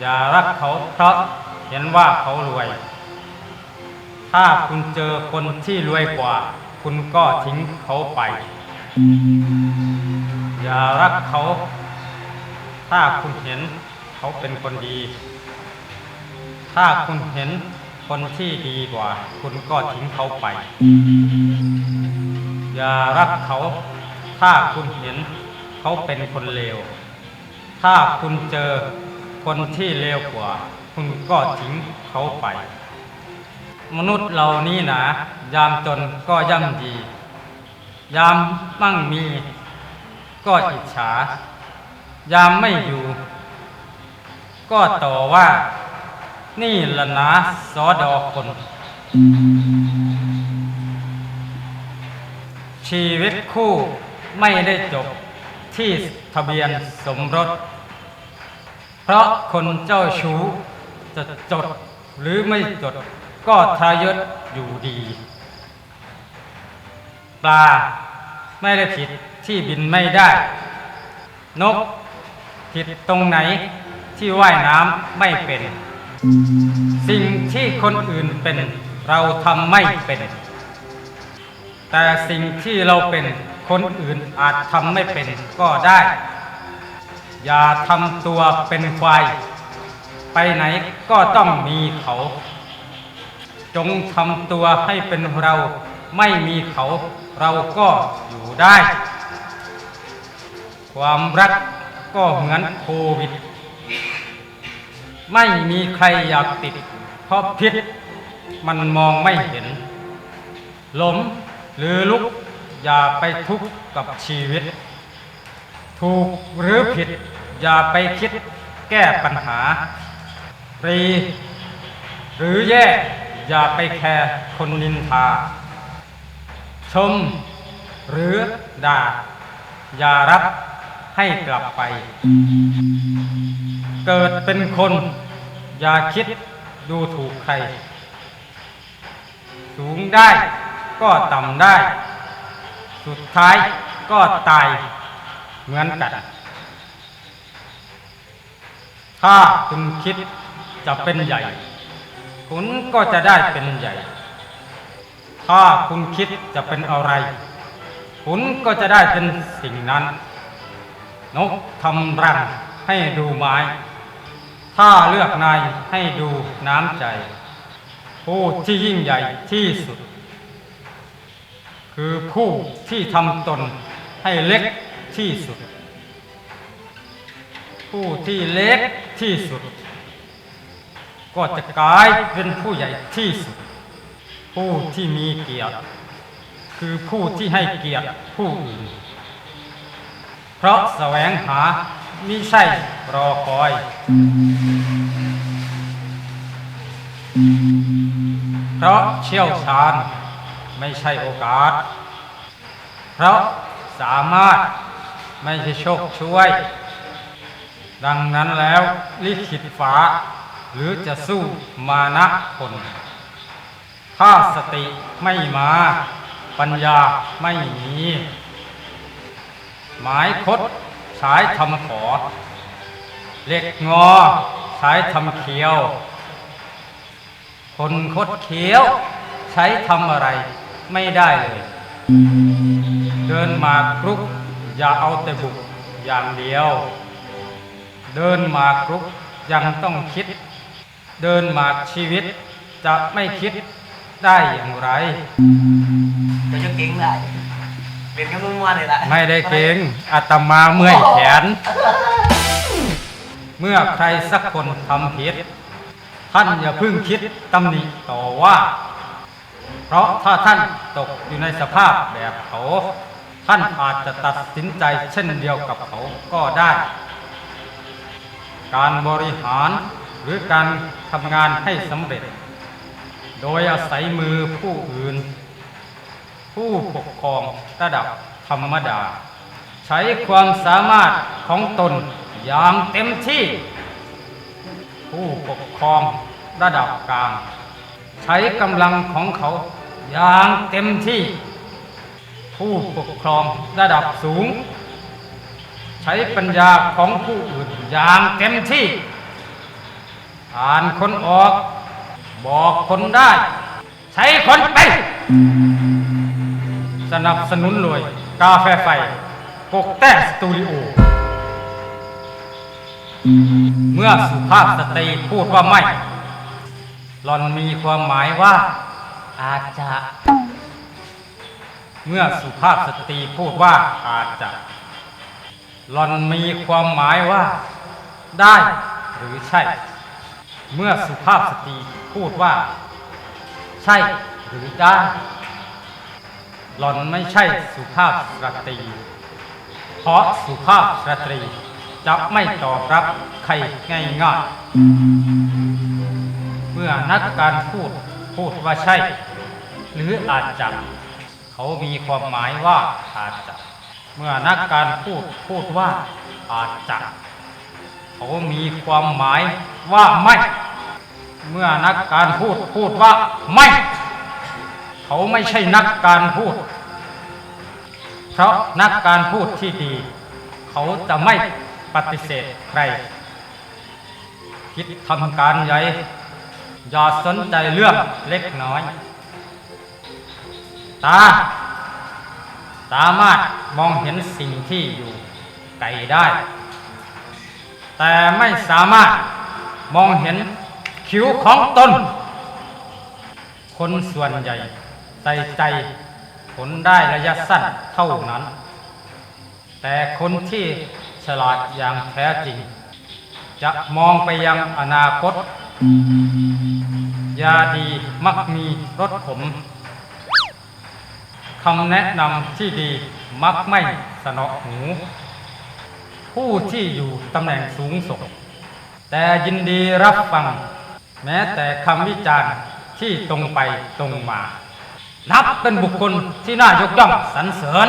อย่ารักเขาเพราะเห็นว่าเขารวย ถ้าคุณเจอคนที่รวยกว่า คุณก็ทิ้งเขาไป อย่ารักเขา ถ้าคุณเห็นเขาเป็นคนดี ถ้าคุณเห็นคนที่ดีกว่า คุณก็ทิ้งเขาไป อย่ารักเขา ถ้าคุณเห็นเขาเป็นคนเลว ถ้าคุณเจอ คนที่เลวกว่า คุณก็ทิ้งเขาไป มนุษย์เหล่านี้นะยามจนก็ย่ำดี ยามมั่งมีก็อิจฉา ยามไม่อยู่ ก็ต่อว่า นี่ละนะสอดอคน ชีวิตคู่ไม่ได้จบที่ทะเบียนสมรส ราะคนเจ้าชู้จะจดหรือไม่จดก็ทายศอยู่ดีปลาไม่ได้ผิดที่บินไม่ได้ นกผิดตรงไหนที่ว่ายน้ำไม่เป็น สิ่งที่คนอื่นเป็น เราทำไม่เป็น แต่สิ่งที่เราเป็นคนอื่นอาจทำไม่เป็นก็ได้ อย่าทำตัวเป็นควาย ไปไหนก็ต้องมีเขา จงทำตัวให้เป็นเราไม่มีเขาเราก็อยู่ได้ ความรักก็เหมือนโควิด ไม่มีใครอยากติด เพราะพิษมันมองไม่เห็นหลมหรือลุกอย่าไปทุกข์กับชีวิต ถูกหรือผิด อย่าไปคิดแก้ปัญหาปรีหรือแย่ อย่าไปแคร์คนนินทา ชม หรือด่า อย่ารับให้กลับไป เกิดเป็นคน อย่าคิดดูถูกใคร สูงได้ก็ต่ำได้ สุดท้ายก็ตาย เหมือนกัน ถ้าคุณคิดจะเป็นใหญ่ คุณก็จะได้เป็นใหญ่ ถ้าคุณคิดจะเป็นอะไร คุณก็จะได้เป็นสิ่งนั้น นกทำรังให้ดูไม้ ถ้าเลือกนายให้ดูน้ำใจ ผู้ที่ยิ่งใหญ่ที่สุด คือผู้ที่ทำตนให้เล็ก ที่สุด ผู้ที่เล็กที่สุด ก็จะกลายเป็นผู้ใหญ่ที่สุด ผู้ที่มีเกียรติ คือผู้ที่ให้เกียรติผู้อื่น เพราะแสวงหามิใช่รอคอย เพราะเชี่ยวชาญไม่ใช่โอกาส เพราะสามารถ ไม่ใช่โชคช่วย ดังนั้นแล้วลิขิตฟ้า หรือจะสู้มานะคนถ้าสติไม่มาปัญญาไม่มี หมายคดใช้ทำขอเหล็กงอใช้ทำเขียว คนคดเขียว ใช้ทำอะไรไม่ได้เลย เดินมากรุก อย่าเอาแต่บุกอย่างเดียว เดินมากรุกยังต้องคิด เดินมากชีวิตจะไม่คิดได้อย่างไร จะจะเก่งได้เป็นแค่มึงวันเลยแหละไม่ได้เก่งอาตมาเมื่อยแขน เมื่อใครสักคนทำผิด ท่านอย่าเพิ่งคิดตำหนิต่อว่า เพราะถ้าท่านตกอยู่ในสภาพแบบเขา ท่านอาจจะตัดสินใจเช่นเดียวกับเขาก็ได้ การบริหารหรือการทำงานให้สำเร็จ โดยอาศัยมือผู้อื่น ผู้ปกครองระดับธรรมดา ใช้ความสามารถของตนอย่างเต็มที่ ผู้ปกครองระดับกลาง ใช้กำลังของเขาอย่างเต็มที่ ผู้ปกครองระดับสูง ใช้ปัญญาของผู้อื่นอย่างเต็มที่ อ่านคนออก บอกคนได้ ใช้คนเป็นสนับสนุนโดยกาแฟไฟปกแต้สตูดิโอ เมื่อสุภาพสตรีพูดว่าไม่หลอนมีความหมายว่าอาจจะ เมื่อสุภาพสตรีพูดว่าอาจจะหลอนมีความหมายว่า ได้หรือใช่ เมื่อสุภาพสตรีพูดว่า ใช่หรือได้ หลอนไม่ใช่สุภาพสตรี เพราะสุภาพสตรี จะไม่ตอบรับใครง่ายๆเมื่อนักการพูดพูดว่าใช่ หรืออาจจะ เขามีความหมายว่าอาจจะ เมื่อนักการพูดพูดว่าอาจจะ เขามีความหมายว่าไม่ เมื่อนักการพูดพูดว่าไม่ เขาไม่ใช่นักการพูด เพราะนักการพูดที่ดี เขาจะไม่ปฏิเสธใคร คิดทำการใหญ่อย่าสนใจเรื่องเล็กน้อย ตา สามารถมองเห็นสิ่งที่อยู่ไกลได้ แต่ไม่สามารถมองเห็นคิ้วของตน คนส่วนใหญ่ใส่ใจผลได้ระยะสั้นเท่านั้น แต่คนที่ฉลาดอย่างแท้จริง จะมองไปยังอนาคต ยาดีมักมีรสขม คำแนะนำที่ดีมักไม่สนอหู ผู้ที่อยู่ตำแหน่งสูงส่งแต่ยินดีรับฟัง แม้แต่คำวิจารณ์ที่ตรงไปตรงมา นับเป็นบุคคลที่น่ายกย่องสรรเสริญ